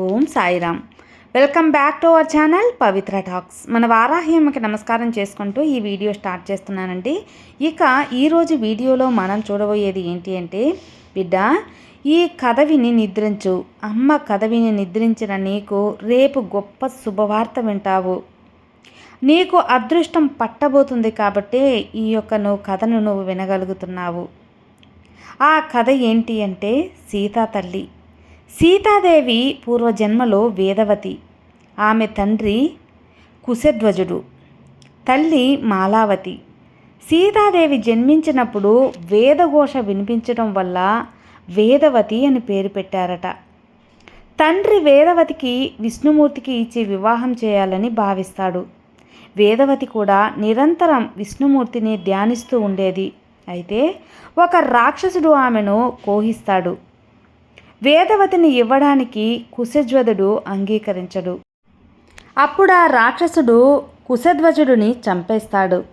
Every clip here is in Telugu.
Om Sairam. Welcome back to our channel Pavitra talks. మన వారాహ్యమ్మకి నమస్కారం చేసుకుంటూ ఈ వీడియో స్టార్ట్ చేస్తున్నానండి. ఇక ఈరోజు వీడియోలో మనం చూడబోయేది ఏంటి అంటే బిడ్డ ఈ కథ విని నిద్రించు. అమ్మ కథ విని నిద్రించిన నీకు రేపు గొప్ప శుభవార్త వింటావు. నీకు అదృష్టం పట్టబోతుంది కాబట్టి ఈ యొక్క నువ్వు కథను నువ్వు వినగలుగుతున్నావు. ఆ కథ ఏంటి అంటే సీతా తల్లి. సీతాదేవి పూర్వజన్మలో వేదవతి. ఆమె తండ్రి కుశధ్వజుడు. తల్లి మాలావతి. సీతాదేవి జన్మించినప్పుడు వేదఘోష వినిపించడం వల్ల వేదవతి అని పేరు పెట్టారట. తండ్రి వేదవతికి విష్ణుమూర్తికి ఇచ్చి వివాహం చేయాలని భావిస్తాడు. వేదవతి కూడా నిరంతరం విష్ణుమూర్తిని ధ్యానిస్తూ ఉండేది. అయితే ఒక రాక్షసుడు ఆమెను కోహిస్తాడు. వేదవతిని ఇవ్వడానికి కుశధ్వజుడు అంగీకరించడు. అప్పుడు ఆ రాక్షసుడు కుశధ్వజుడిని చంపేస్తాడు.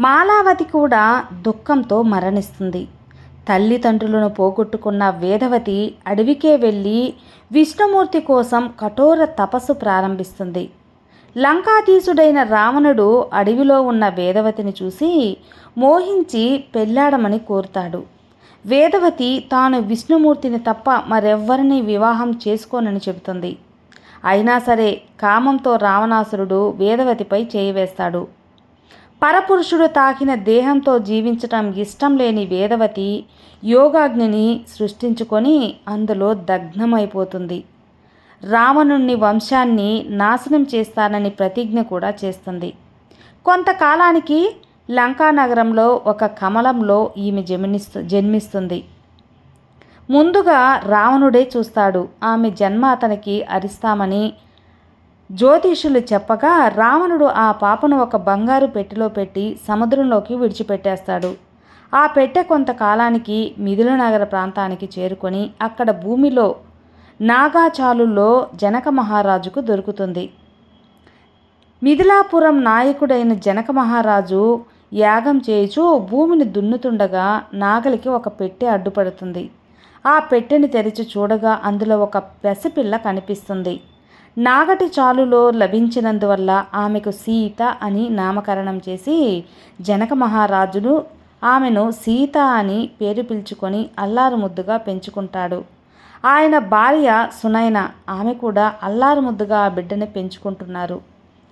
మాలావతి కూడా దుఃఖంతో మరణిస్తుంది. తల్లిదండ్రులను పోగొట్టుకున్న వేదవతి అడవికే వెళ్ళి విష్ణుమూర్తి కోసం కఠోర తపస్సు ప్రారంభిస్తుంది. లంకాధీసుడైన రావణుడు అడవిలో ఉన్న వేదవతిని చూసి మోహించి పెళ్ళాడమని కోరుతాడు. వేదవతి తాను విష్ణుమూర్తిని తప్ప మరెవ్వరిని వివాహం చేసుకోనని చెబుతుంది. అయినా సరే కామంతో రావణాసురుడు వేదవతిపై చేయివేస్తాడు. పరపురుషుడు తాకిన దేహంతో జీవించటం ఇష్టం లేని వేదవతి యోగాగ్నిని సృష్టించుకొని అందులో దగ్నమైపోతుంది రావణుణ్ణి వంశాన్ని నాశనం చేస్తానని ప్రతిజ్ఞ కూడా చేస్తుంది. కొంతకాలానికి లంకా నగరంలో ఒక కమలంలో ఈమె జమినిస్తు జన్మిస్తుంది. ముందుగా రావణుడే చూస్తాడు. ఆమె జన్మ అతనికి అరిస్తామని జ్యోతిషులు చెప్పగా రావణుడు ఆ పాపను ఒక బంగారు పెట్టెలో పెట్టి సముద్రంలోకి విడిచిపెట్టేస్తాడు. ఆ పెట్టె కొంతకాలానికి మిథుల నగర ప్రాంతానికి చేరుకొని అక్కడ భూమిలో నాగాచాలులో జనక మహారాజుకు దొరుకుతుంది. మిథిలాపురం నాయకుడైన జనక మహారాజు యాగం చేయుచు భూమిని దున్నుతుండగా నాగలికి ఒక పెట్టె అడ్డుపడుతుంది. ఆ పెట్టెని తెరిచి చూడగా అందులో ఒక పెసపిల్ల కనిపిస్తుంది. నాగటి చాలులో లభించినందువల్ల ఆమెకు సీత అని నామకరణం చేసి జనక మహారాజును ఆమెను సీత అని పేరు పిలుచుకొని అల్లారు ముద్దుగా పెంచుకుంటాడు. ఆయన భార్య సునైన ఆమె కూడా అల్లారు ముద్దుగా ఆ బిడ్డని పెంచుకుంటున్నారు.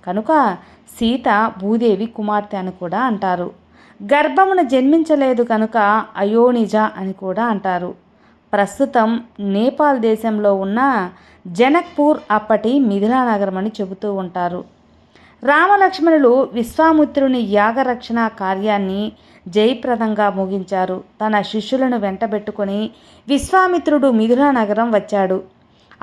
కనుక సీత భూదేవి కుమార్తె అని కూడా అంటారు. గర్భమున జన్మించలేదు కనుక అయోనిజ అని కూడా అంటారు. ప్రస్తుతం నేపాల్ దేశంలో ఉన్న జనక్పూర్ అప్పటి మిథిలానగరం అని చెబుతూ ఉంటారు. రామలక్ష్మణులు విశ్వామిత్రుని యాగరక్షణ కార్యాన్ని జయప్రదంగా ముగించారు. తన శిష్యులను వెంటబెట్టుకొని విశ్వామిత్రుడు మిథిలా నగరం వచ్చాడు.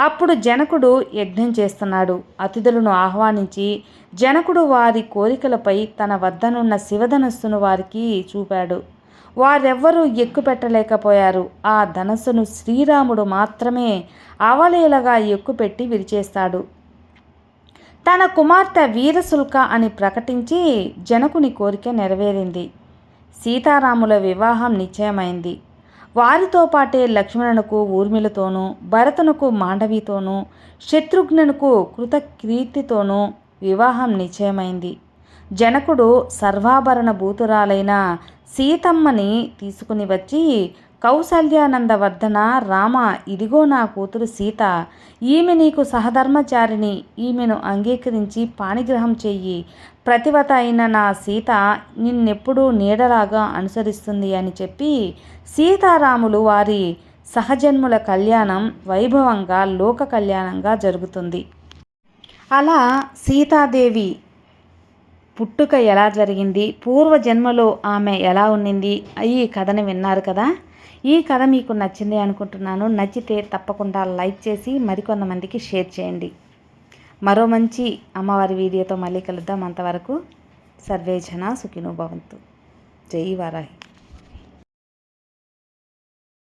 అప్పుడు జనకుడు యజ్ఞం చేస్తున్నాడు. అతిథులను ఆహ్వానించి జనకుడు వారి కోరికలపై తన వద్దనున్న శివధనస్సును వారికి చూపాడు. వారెవ్వరూ ఎక్కుపెట్టలేకపోయారు ఆ ధనస్సును శ్రీరాముడు మాత్రమే అవలేలగా ఎక్కుపెట్టి విరిచేస్తాడు. తన కుమార్తె వీరశుల్క అని ప్రకటించి జనకుని కోరిక నెరవేరింది. సీతారాముల వివాహం నిశ్చయమైంది. వారితో పాటే లక్ష్మణునకు ఊర్మిళతోనూ భరతునకు మాండవితోనూ శత్రుఘ్నునకు కృతకీర్తితోనూ వివాహం నిశ్చయమైంది. జనకుడు సర్వాభరణ భూతురాలైన సీతమ్మని తీసుకుని వచ్చి కౌసల్యానందవర్ధన రామ ఇదిగో నా కూతురు సీత. ఈమె నీకు సహధర్మచారిని ఈమెను అంగీకరించి పాణిగ్రహం చెయ్యి. ప్రతివత అయిన నా సీత నిన్నెప్పుడూ నీడలాగా అనుసరిస్తుంది అని చెప్పి సీతారాములు వారి సహజన్ముల కళ్యాణం వైభవంగా లోక కళ్యాణంగా జరుగుతుంది. అలా సీతాదేవి పుట్టుక ఎలా జరిగింది? పూర్వజన్మలో ఆమె ఎలా ఉండింది ఈ కథని విన్నారు కదా? ఈ కథ మీకు నచ్చింది అనుకుంటున్నాను. నచ్చితే తప్పకుండా లైక్ చేసి మరికొంతమందికి షేర్ చేయండి. మరో మంచి అమ్మవారి వీడియోతో మళ్ళీ కలుద్దాం అంతవరకు. సర్వేజన సుఖినో భవంతు. జై వారాహి.